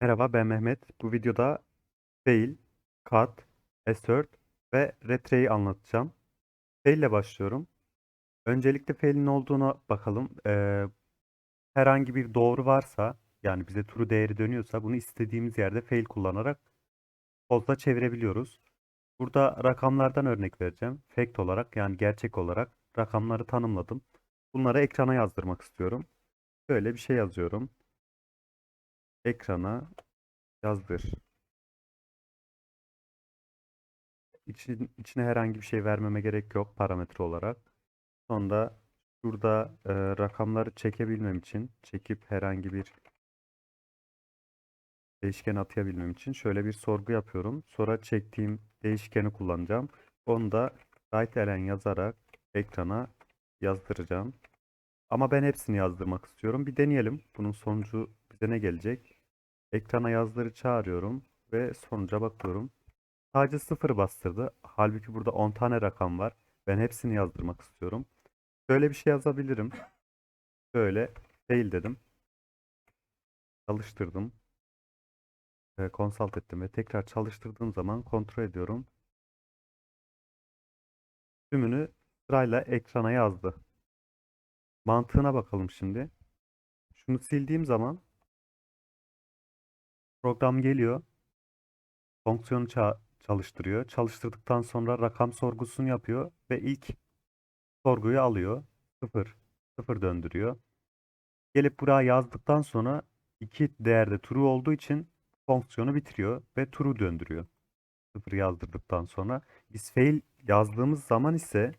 Merhaba ben Mehmet. Bu videoda fail, cut, assert ve retre'yi anlatacağım. Fail ile başlıyorum. Öncelikle fail'in olduğuna bakalım. Ee, herhangi bir doğru varsa yani bize true değeri dönüyorsa bunu istediğimiz yerde fail kullanarak false'a çevirebiliyoruz. Burada rakamlardan örnek vereceğim. Fact olarak yani gerçek olarak rakamları tanımladım. Bunları ekrana yazdırmak istiyorum. Böyle bir şey yazıyorum. Ekrana yazdır. İçin, içine herhangi bir şey vermeme gerek yok parametre olarak. Sonra şurada e, rakamları çekebilmem için, çekip herhangi bir değişken atayabilmem için şöyle bir sorgu yapıyorum. Sonra çektiğim değişkeni kullanacağım. Onu da write elen yazarak ekrana yazdıracağım. Ama ben hepsini yazdırmak istiyorum. Bir deneyelim. Bunun sonucu bize ne gelecek? Ekrana yazdırı çağırıyorum ve sonuca bakıyorum. Sadece sıfır bastırdı. Halbuki burada 10 tane rakam var. Ben hepsini yazdırmak istiyorum. Şöyle bir şey yazabilirim. Şöyle fail dedim. Çalıştırdım. E, consult ettim ve tekrar çalıştırdığım zaman kontrol ediyorum. Tümünü sırayla ekrana yazdı. Mantığına bakalım şimdi. Şunu sildiğim zaman program geliyor. Fonksiyonu ça- çalıştırıyor. Çalıştırdıktan sonra rakam sorgusunu yapıyor ve ilk sorguyu alıyor. 0 0 döndürüyor. Gelip buraya yazdıktan sonra iki değerde true olduğu için fonksiyonu bitiriyor ve true döndürüyor. 0 yazdırdıktan sonra biz fail yazdığımız zaman ise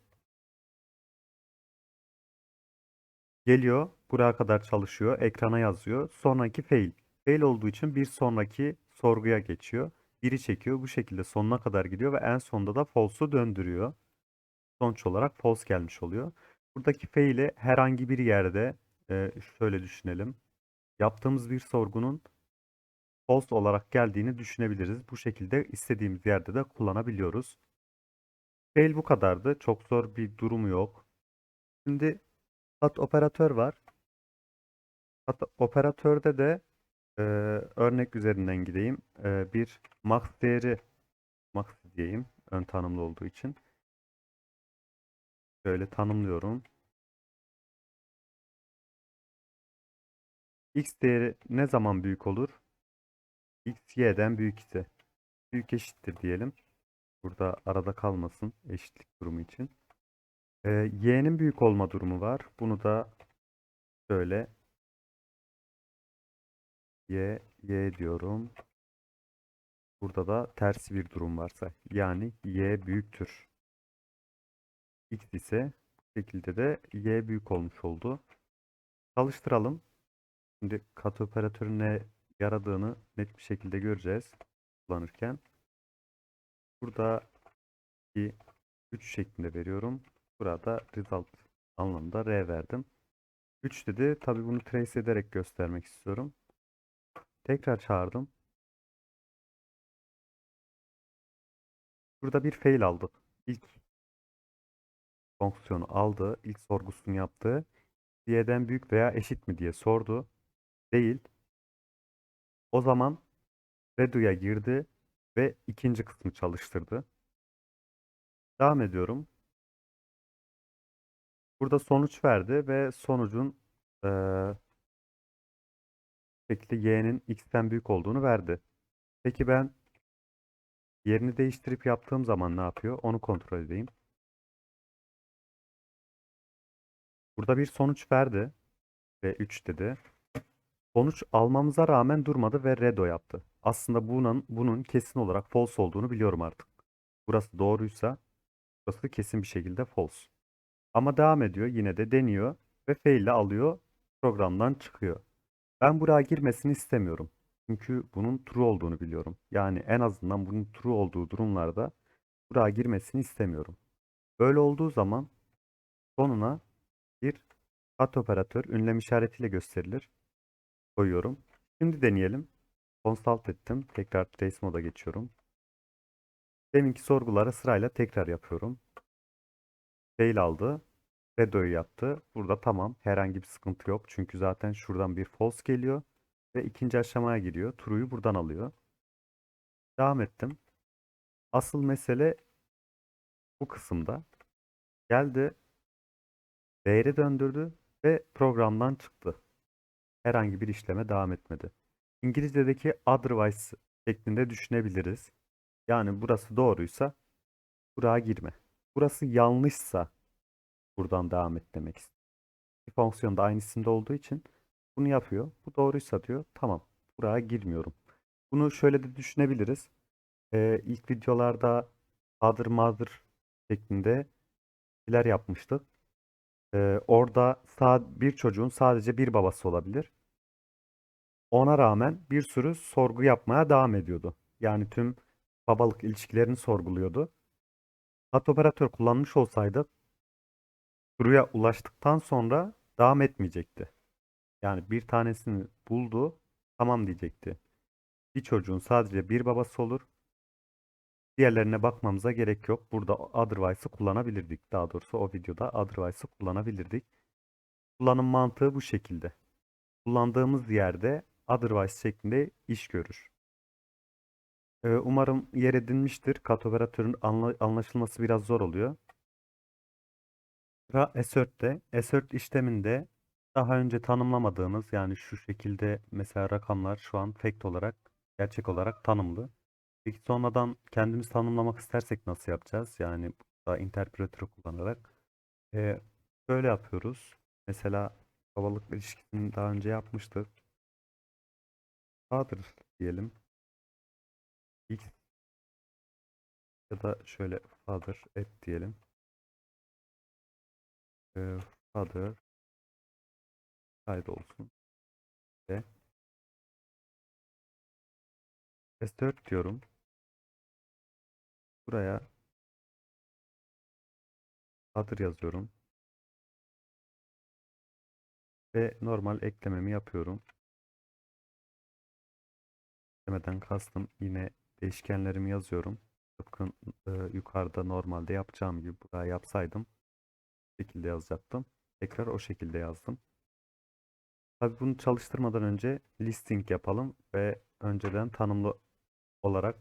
geliyor buraya kadar çalışıyor, ekrana yazıyor. Sonraki fail. Fail olduğu için bir sonraki sorguya geçiyor. Biri çekiyor. Bu şekilde sonuna kadar gidiyor ve en sonunda da false'u döndürüyor. Sonuç olarak false gelmiş oluyor. Buradaki fail'i herhangi bir yerde e, şöyle düşünelim. Yaptığımız bir sorgunun false olarak geldiğini düşünebiliriz. Bu şekilde istediğimiz yerde de kullanabiliyoruz. Fail bu kadardı. Çok zor bir durumu yok. Şimdi cut operatör var. Cut operatörde de e, örnek üzerinden gideyim. E, bir max değeri max diyeyim ön tanımlı olduğu için. Şöyle tanımlıyorum. X değeri ne zaman büyük olur? X y'den büyük ise büyük eşittir diyelim. Burada arada kalmasın eşitlik durumu için. Ee, y'nin büyük olma durumu var. Bunu da şöyle y y diyorum. Burada da tersi bir durum varsa yani y büyüktür. X ise bu şekilde de y büyük olmuş oldu. Çalıştıralım. Şimdi kat operatörün ne yaradığını net bir şekilde göreceğiz kullanırken. Burada 3 şeklinde veriyorum. Burada result anlamında R verdim. 3 dedi. Tabi bunu trace ederek göstermek istiyorum. Tekrar çağırdım. Burada bir fail aldı. İlk fonksiyonu aldı. ilk sorgusunu yaptı. Y'den büyük veya eşit mi diye sordu. Değil. O zaman Redo'ya girdi ve ikinci kısmı çalıştırdı. Devam ediyorum. Burada sonuç verdi ve sonucun ee, şekilde y'nin x'ten büyük olduğunu verdi. Peki ben yerini değiştirip yaptığım zaman ne yapıyor? Onu kontrol edeyim. Burada bir sonuç verdi ve 3 dedi. Sonuç almamıza rağmen durmadı ve redo yaptı. Aslında bunun, bunun kesin olarak false olduğunu biliyorum artık. Burası doğruysa burası kesin bir şekilde false. Ama devam ediyor yine de deniyor ve fail alıyor programdan çıkıyor. Ben buraya girmesini istemiyorum. Çünkü bunun true olduğunu biliyorum. Yani en azından bunun true olduğu durumlarda buraya girmesini istemiyorum. Böyle olduğu zaman sonuna bir kat operatör ünlem işaretiyle gösterilir. Koyuyorum. Şimdi deneyelim. Consult ettim. Tekrar trace moda geçiyorum. Deminki sorguları sırayla tekrar yapıyorum. Fail aldı. Redo'yu yaptı. Burada tamam. Herhangi bir sıkıntı yok. Çünkü zaten şuradan bir false geliyor. ve ikinci aşamaya giriyor. True'yu buradan alıyor. Devam ettim. Asıl mesele bu kısımda. Geldi. Değeri döndürdü ve programdan çıktı. Herhangi bir işleme devam etmedi. İngilizce'deki otherwise şeklinde düşünebiliriz. Yani burası doğruysa buraya girme. Burası yanlışsa buradan devam et demek istiyor. Bir fonksiyon da aynı isimde olduğu için bunu yapıyor. Bu doğruysa diyor tamam buraya girmiyorum. Bunu şöyle de düşünebiliriz. Ee, ilk videolarda other mother şeklinde şeyler yapmıştık. Ee, orada sağ, bir çocuğun sadece bir babası olabilir. Ona rağmen bir sürü sorgu yapmaya devam ediyordu. Yani tüm babalık ilişkilerini sorguluyordu. Hat operatör kullanmış olsaydı True'ya ulaştıktan sonra devam etmeyecekti. Yani bir tanesini buldu, tamam diyecekti. Bir çocuğun sadece bir babası olur. Diğerlerine bakmamıza gerek yok. Burada otherwise'ı kullanabilirdik. Daha doğrusu o videoda otherwise'ı kullanabilirdik. Kullanım mantığı bu şekilde. Kullandığımız yerde otherwise şeklinde iş görür. Ee, umarım yer edinmiştir. Kat operatörün anla- anlaşılması biraz zor oluyor. Sıra assert'te. Assert işleminde daha önce tanımlamadığımız yani şu şekilde mesela rakamlar şu an fact olarak gerçek olarak tanımlı. Peki sonradan kendimiz tanımlamak istersek nasıl yapacağız? Yani burada interpretörü kullanarak. Ee, böyle yapıyoruz. Mesela babalık ilişkisini daha önce yapmıştık. Father diyelim. X ya da şöyle father et diyelim. Father kaydolsun. Ve S4 diyorum. Buraya father yazıyorum. Ve normal eklememi yapıyorum. Eklemeden kastım yine değişkenlerimi yazıyorum. Tıpkı e, yukarıda normalde yapacağım gibi buraya yapsaydım şekilde yazacaktım. Tekrar o şekilde yazdım. Tabii bunu çalıştırmadan önce listing yapalım ve önceden tanımlı olarak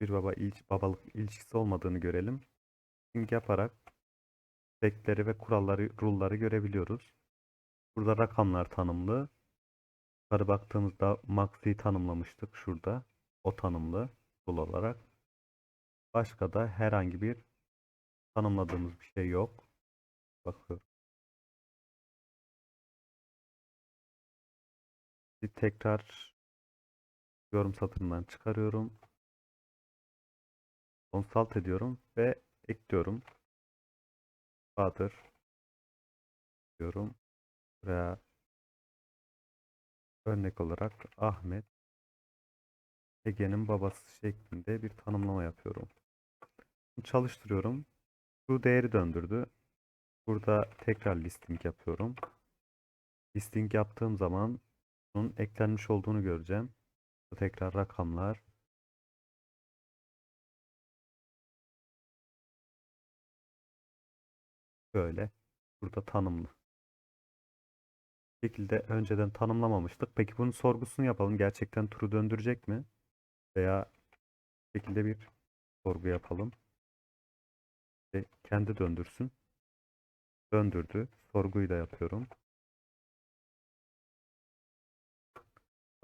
bir baba ilç, babalık ilişkisi olmadığını görelim. Listing yaparak bekleri ve kuralları, rule'ları görebiliyoruz. Burada rakamlar tanımlı. Yukarı baktığımızda max'i tanımlamıştık şurada. O tanımlı rule olarak. Başka da herhangi bir tanımladığımız bir şey yok. Bakıyorum. Bir tekrar yorum satırından çıkarıyorum. Consult ediyorum ve ekliyorum. Father diyorum. Buraya örnek olarak Ahmet Ege'nin babası şeklinde bir tanımlama yapıyorum. Çalıştırıyorum. Bu değeri döndürdü. Burada tekrar listing yapıyorum. Listing yaptığım zaman bunun eklenmiş olduğunu göreceğim. Tekrar rakamlar. Böyle. Burada tanımlı. Bu şekilde önceden tanımlamamıştık. Peki bunun sorgusunu yapalım. Gerçekten true döndürecek mi? Veya şekilde bir sorgu yapalım. Kendi döndürsün. Döndürdü. Sorguyu da yapıyorum.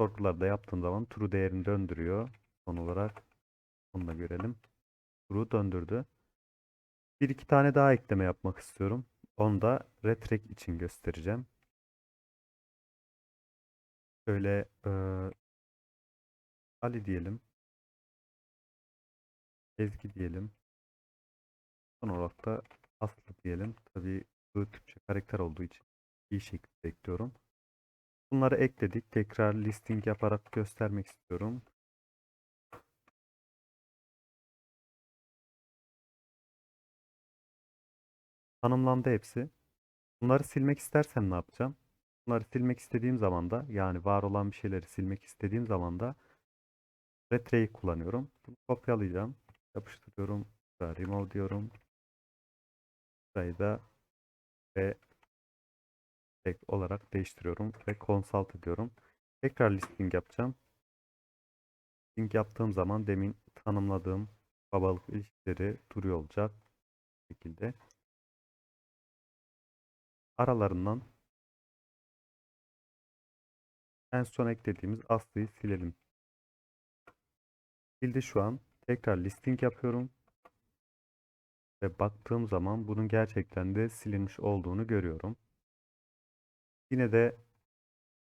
Sorgularda yaptığım zaman true değerini döndürüyor. Son olarak onu da görelim. True döndürdü. Bir iki tane daha ekleme yapmak istiyorum. Onu da retrack için göstereceğim. Şöyle eee, Ali diyelim. Ezgi diyelim. Son olarak da Aslı diyelim. Tabii bu Türkçe karakter olduğu için iyi şekilde ekliyorum. Bunları ekledik. Tekrar listing yaparak göstermek istiyorum. Tanımlandı hepsi. Bunları silmek istersem ne yapacağım? Bunları silmek istediğim zaman da yani var olan bir şeyleri silmek istediğim zaman da Retre'yi kullanıyorum. Bunu kopyalayacağım. Yapıştırıyorum. Remove diyorum. Burayı da ve tek olarak değiştiriyorum ve consult ediyorum. Tekrar listing yapacağım. Listing yaptığım zaman demin tanımladığım babalık ilişkileri duruyor olacak. Şekilde. Aralarından en son eklediğimiz Aslı'yı silelim. Sildi şu an. Tekrar listing yapıyorum. Ve baktığım zaman bunun gerçekten de silinmiş olduğunu görüyorum. Yine de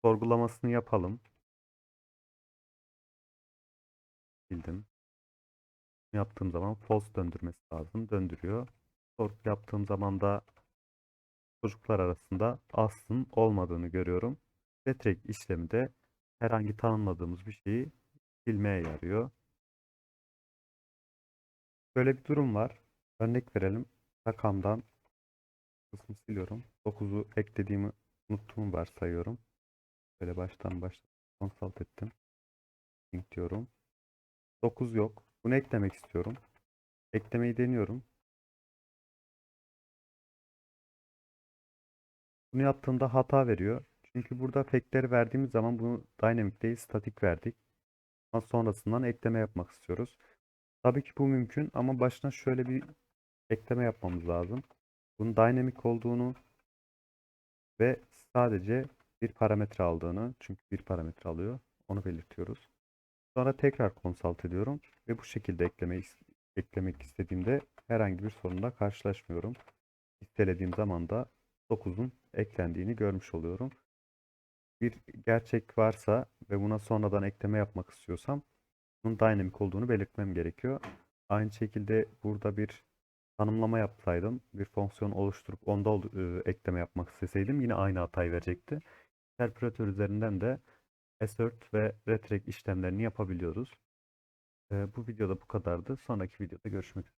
sorgulamasını yapalım. Sildim. Yaptığım zaman false döndürmesi lazım. Döndürüyor. Sorgu yaptığım zaman da çocuklar arasında aslın olmadığını görüyorum. Retract işlemi de herhangi tanımladığımız bir şeyi silmeye yarıyor. Böyle bir durum var. Örnek verelim. Rakamdan kısmı siliyorum. 9'u eklediğimi unuttuğumu varsayıyorum. Böyle baştan başla consult ettim. Link diyorum. 9 yok. Bunu eklemek istiyorum. Eklemeyi deniyorum. Bunu yaptığımda hata veriyor. Çünkü burada fake'leri verdiğimiz zaman bunu dynamic değil statik verdik. Ama sonrasından ekleme yapmak istiyoruz. Tabii ki bu mümkün ama başına şöyle bir ekleme yapmamız lazım. Bunun dynamic olduğunu ve sadece bir parametre aldığını çünkü bir parametre alıyor. Onu belirtiyoruz. Sonra tekrar consult ediyorum ve bu şekilde eklemeyi eklemek istediğimde herhangi bir sorunla karşılaşmıyorum. İstelediğim zaman da 9'un eklendiğini görmüş oluyorum. Bir gerçek varsa ve buna sonradan ekleme yapmak istiyorsam bunun dynamic olduğunu belirtmem gerekiyor. Aynı şekilde burada bir tanımlama yapsaydım, bir fonksiyon oluşturup onda e, ekleme yapmak isteseydim yine aynı hatayı verecekti. Interpretör üzerinden de assert ve retract işlemlerini yapabiliyoruz. E, bu videoda bu kadardı. Sonraki videoda görüşmek üzere.